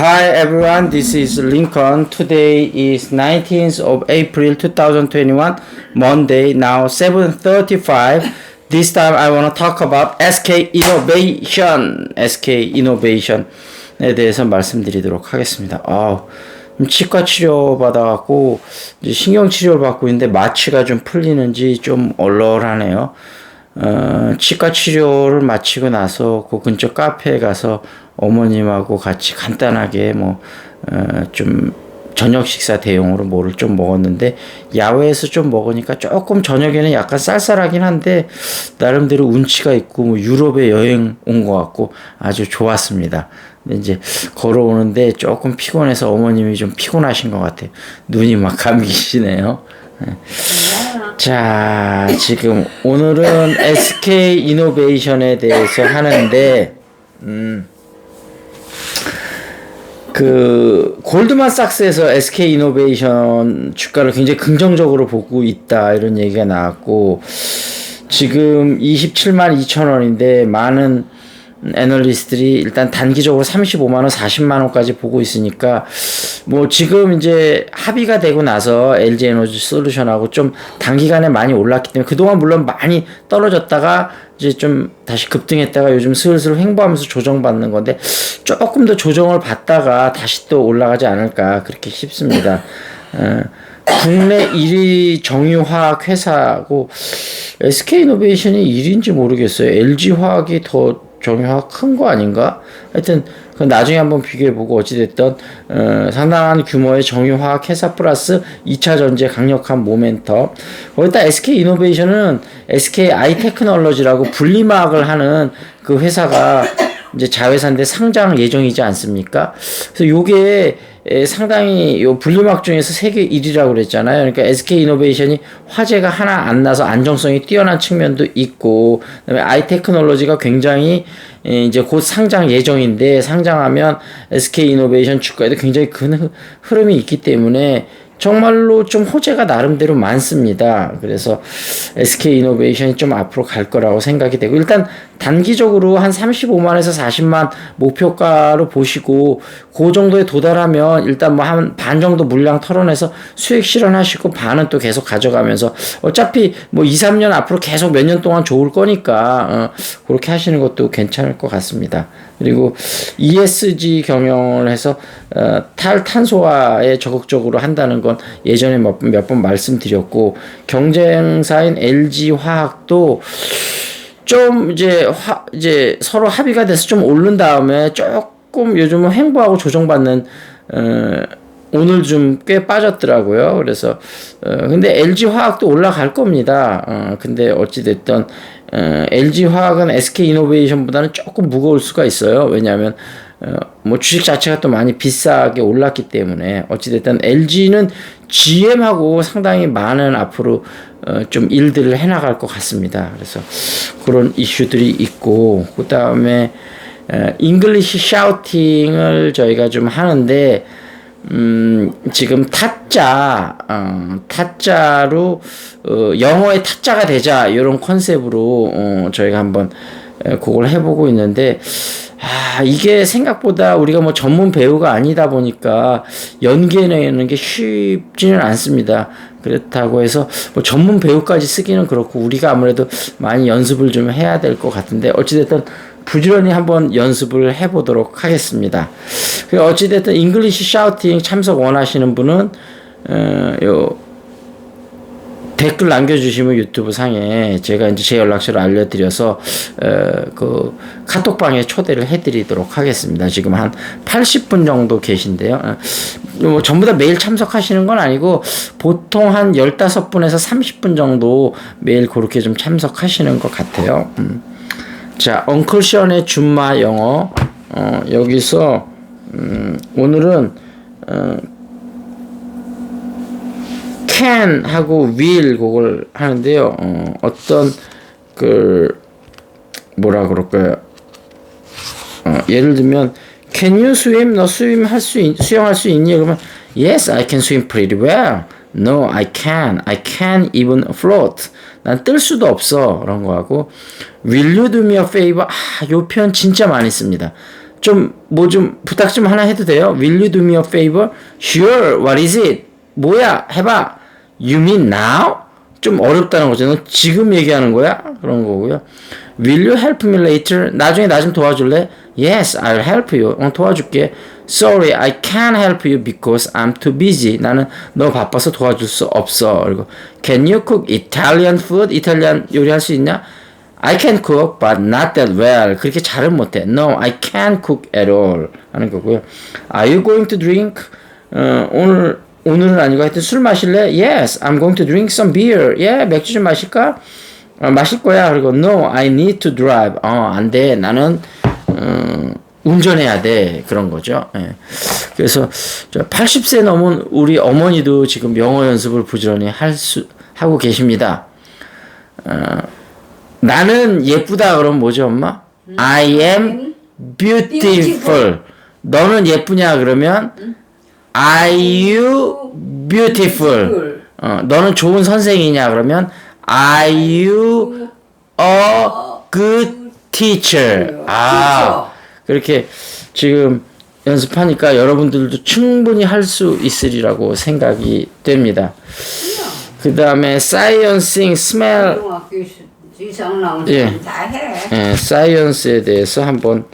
Hi everyone, this is Lincoln. Today is 19th of April 2021, Monday, now 7.35. This time I want to talk about SK Innovation, SK Innovation에 대해서 말씀드리도록 하겠습니다. 아, 치과 치료 받아갖고 신경 치료를 받고 있는데 마취가 좀 풀리는지 좀 얼얼하네요. 어, 치과 치료를 마치고 나서 그 근처 카페에 가서 어머님하고 같이 간단하게 뭐, 어, 좀 저녁 식사 대용으로 뭐를 좀 먹었는데 야외에서 좀 먹으니까 조금 저녁에는 약간 쌀쌀하긴 한데 나름대로 운치가 있고 뭐 유럽에 여행 온 것 같고 아주 좋았습니다. 근데 이제 걸어오는데 조금 피곤해서 어머님이 좀 피곤하신 것 같아요. 눈이 막 감기시네요. 네. 자, 지금 오늘은 SK 이노베이션에 대해서 하는데, 음, 그 골드만삭스에서 SK 이노베이션 주가를 굉장히 긍정적으로 보고 있다 이런 얘기가 나왔고 지금 27만 2천 원인데 많은 애널리스트들이 일단 단기적으로 35만 원, 40만 원까지 보고 있으니까 뭐 지금 이제 합의가 되고 나서 LG 에너지 솔루션하고 좀 단기간에 많이 올랐기 때문에 그동안 물론 많이 떨어졌다가 이제 좀 다시 급등했다가 요즘 슬슬 횡보하면서 조정받는 건데 조금 더 조정을 받다가 다시 또 올라가지 않을까 그렇게 싶습니다. 어, 국내 1위 정유화학 회사고 SK이노베이션이 1위인지 모르겠어요. LG화학이 더 정유화 큰거 아닌가? 하여튼 그 나중에 한번 비교해보고 어찌됐든 어, 상당한 규모의 정유화학 회사 플러스 2차 전지의 강력한 모멘텀 거기다 SK 이노베이션은 SK 아이테크놀로지라고 분리막을 하는 그 회사가 이제 자회사인데 상장 예정이지 않습니까? 그래서 요게 상당히 요 분리막 중에서 세계 1위라고 그랬잖아요. 그러니까 SK 이노베이션이 화재가 하나 안 나서 안정성이 뛰어난 측면도 있고, 그다음에 아이 테크놀로지가 굉장히 이제 곧 상장 예정인데 상장하면 SK 이노베이션 주가에도 굉장히 큰 흐름이 있기 때문에 정말로 좀 호재가 나름대로 많습니다. 그래서 SK 이노베이션이 좀 앞으로 갈 거라고 생각이 되고 일단 단기적으로 한 35만에서 40만 목표가로 보시고 그 정도에 도달하면 일단 뭐 한 반 정도 물량 털어내서 수익 실현하시고 반은 또 계속 가져가면서 어차피 뭐 2, 3년 앞으로 계속 몇 년 동안 좋을 거니까 어, 그렇게 하시는 것도 괜찮을 것 같습니다. 그리고 ESG 경영을 해서 어, 탈탄소화에 적극적으로 한다는 건 예전에 몇번 말씀드렸고 경쟁사인 LG 화학도 좀 이제 화 이제 서로 합의가 돼서 좀 오른 다음에 조금 요즘은 횡보하고 조정받는 어 오늘 좀 꽤 빠졌더라고요. 그래서 어 근데 LG 화학도 올라갈 겁니다. 어 근데 어찌 됐든 어 LG 화학은 SK 이노베이션보다는 조금 무거울 수가 있어요. 왜냐하면 어, 뭐 주식 자체가 또 많이 비싸게 올랐기 때문에 어찌됐든 LG는 GM하고 상당히 많은 앞으로 어, 좀 일들을 해나갈 것 같습니다. 그래서 그런 이슈들이 있고 그 다음에 어, 잉글리시 샤우팅을 저희가 좀 하는데 음, 지금 타짜, 어, 타짜로, 어, 영어의 타짜가 되자, 이런 컨셉으로, 어, 저희가 한번, 그걸 해보고 있는데, 아, 이게 생각보다 우리가 뭐 전문 배우가 아니다 보니까 연기해내는 게 쉽지는 않습니다. 그렇다고 해서 뭐 전문 배우까지 쓰기는 그렇고 우리가 아무래도 많이 연습을 좀 해야 될 것 같은데 어찌됐든 부지런히 한번 연습을 해보도록 하겠습니다. 어찌됐든 잉글리시 샤우팅 참석 원하시는 분은 어, 요 댓글 남겨주시면 유튜브 상에 제가 이제 제 연락처를 알려드려서 어, 그 카톡방에 초대를 해드리도록 하겠습니다. 지금 한 80분 정도 계신데요. 어, 뭐 전부 다 매일 참석하시는 건 아니고 보통 한 15분에서 30분 정도 매일 그렇게 좀 참석하시는 것 같아요. 음. 자, 엉클션의 준마 영어 어, 여기서 음, 오늘은 어, can 하고 will 그걸 하는데요. 어, 어떤 그 뭐라 그럴까요? 어, 예를 들면 can you swim? 너 수임 할수 수영할 수 있니? 그러면 yes, I can swim pretty well. No, I can. I can't even float. 난 뜰 수도 없어. 그런 거 하고 will you do me a favor? 아, 요 표현 진짜 많이 씁니다. 좀 뭐 좀 부탁 좀 하나 해도 돼요? Will you do me a favor? Sure. What is it? 뭐야? 해봐. You mean now? 좀 어렵다는 거죠. 너 지금 얘기하는 거야? 그런 거고요. Will you help me later? 나중에 나 좀 도와줄래? Yes, I'll help you. 어, 도와줄게. Sorry, I can't help you because I'm too busy. 나는 너 바빠서 도와줄 수 없어. 그리고 Can you cook Italian food? 이탈리안 요리할 수 있냐? I can cook, but not that well. 그렇게 잘은 못해. No, I can't cook at all. 하는 거고요. Are you going to drink? 어, 오늘 오늘은 아니고 하여튼 술 마실래? Yes, I'm going to drink some beer. 예, 맥주 좀 마실까? 어, 마실 거야. 그리고 No, I need to drive. 어, 안 돼. 나는 음, 운전해야 돼. 그런 거죠. 예. 그래서 저 80세 넘은 우리 어머니도 지금 영어 연습을 부지런히 할 수, 하고 계십니다. 어, 나는 예쁘다 그러면 뭐죠, 엄마? I am beautiful. 너는 예쁘냐 그러면 Are you beautiful? 어, 너는 좋은 선생이냐 그러면 Are you a good teacher? 아, 그렇게 지금 연습하니까 여러분들도 충분히 할 수 있으리라고 생각이 됩니다. 그 다음에 이상 나온 예. 해. 예, 사이언스에 대해서 한번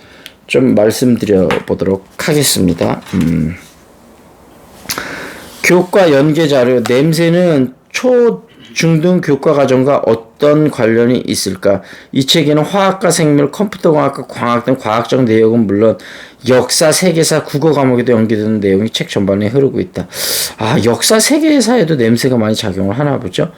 좀 말씀드려 보도록 하겠습니다. 음. 교과 연계 자료 냄새는 초 중등 교과 과정과 어떤 관련이 있을까? 이 책에는 화학과 생물, 컴퓨터공학과, 광학 등 과학적 내용은 물론 역사, 세계사, 국어 과목에도 연계되는 내용이 책 전반에 흐르고 있다. 아, 역사, 세계사에도 냄새가 많이 작용을 하나 보죠.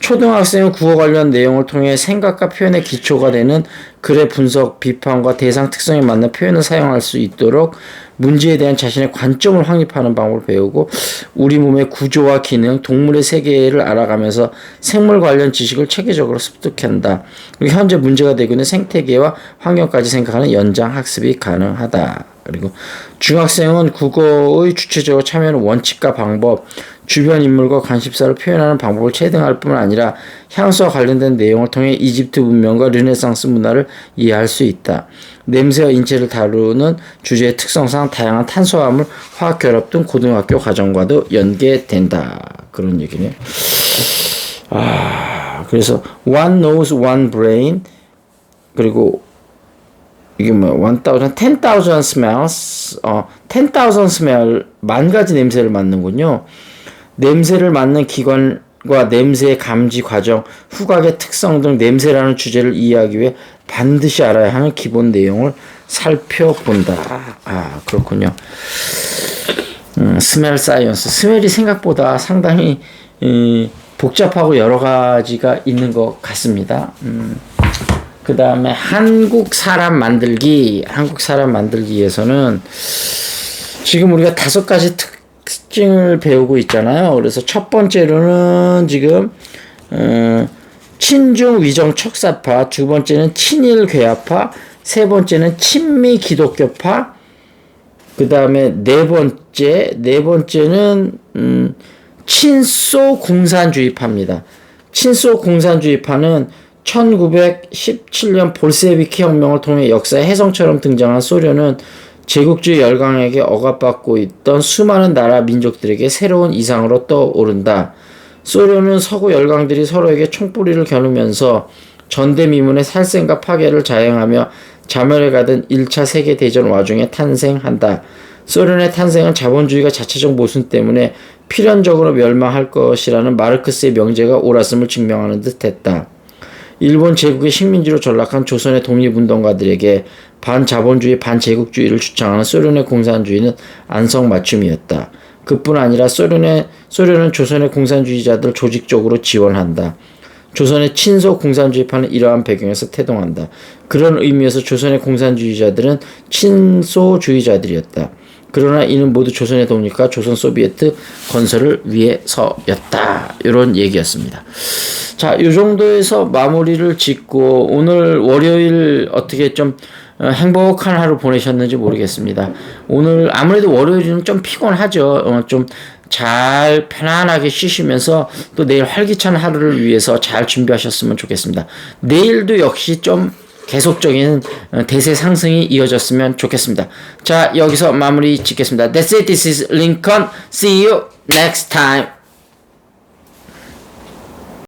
초등학생은 국어 관련 내용을 통해 생각과 표현의 기초가 되는 글의 분석, 비판과 대상 특성에 맞는 표현을 사용할 수 있도록 문제에 대한 자신의 관점을 확립하는 방법을 배우고 우리 몸의 구조와 기능, 동물의 세계를 알아가면서 생물 관련 지식을 체계적으로 습득한다. 현재 문제가 되고 있는 생태계와 환경까지 생각하는 연장 학습이 가능하다. 그리고 중학생은 국어의 주체적으로 참여하는 원칙과 방법, 주변 인물과 관심사를 표현하는 방법을 체등할 뿐만 아니라 향수와 관련된 내용을 통해 이집트 문명과 르네상스 문화를 이해할 수 있다. 냄새와 인체를 다루는 주제의 특성상 다양한 탄수화물, 화학 결합 등 고등학교 과정과도 연계된다. 그런 얘기네요. 아, 그래서 one nose, one brain 그리고 이게 뭐 1000, 10,000 smells, 어, 10,000 smell 만 가지 냄새를 맡는군요. 냄새를 맡는 기관과 냄새의 감지 과정, 후각의 특성 등 냄새라는 주제를 이해하기 위해 반드시 알아야 하는 기본 내용을 살펴본다. 아, 그렇군요. 음, 스멜 사이언스. 스멜이 생각보다 상당히 이, 복잡하고 여러 가지가 있는 것 같습니다. 음, 그 다음에 한국 사람 만들기, 한국 사람 만들기에서는 지금 우리가 다섯 가지 특징을 배우고 있잖아요. 그래서 첫 번째로는 지금 어, 친중 위정 척사파, 두 번째는 친일 괴화파, 세 번째는 친미 기독교파, 그 다음에 네 번째, 네 번째는 음, 친소 공산주의파입니다. 친소 공산주의파는 1917년 볼세비키 혁명을 통해 역사의 혜성처럼 등장한 소련은 제국주의 열강에게 억압받고 있던 수많은 나라 민족들에게 새로운 이상으로 떠오른다. 소련은 서구 열강들이 서로에게 총뿌리를 겨누면서 전대미문의 살생과 파괴를 자행하며 자멸해 가던 1차 세계대전 와중에 탄생한다. 소련의 탄생은 자본주의가 자체적 모순 때문에 필연적으로 멸망할 것이라는 마르크스의 명제가 옳았음을 증명하는 듯 했다. 일본 제국의 식민지로 전락한 조선의 독립운동가들에게 반자본주의, 반제국주의를 주창하는 소련의 공산주의는 안성맞춤이었다. 그뿐 아니라 소련의, 소련은 조선의 공산주의자들 조직적으로 지원한다. 조선의 친소 공산주의파는 이러한 배경에서 태동한다. 그런 의미에서 조선의 공산주의자들은 친소주의자들이었다. 그러나 이는 모두 조선의 독립과 조선 소비에트 건설을 위해서였다. 이런 얘기였습니다. 자, 이 정도에서 마무리를 짓고 오늘 월요일 어떻게 좀 어, 행복한 하루 보내셨는지 모르겠습니다. 오늘 아무래도 월요일은 좀 피곤하죠. 어, 좀잘 편안하게 쉬시면서 또 내일 활기찬 하루를 위해서 잘 준비하셨으면 좋겠습니다. 내일도 역시 좀 계속적인 어, 대세 상승이 이어졌으면 좋겠습니다. 자, 여기서 마무리 짓겠습니다. That's it. This is Lincoln. See you next time.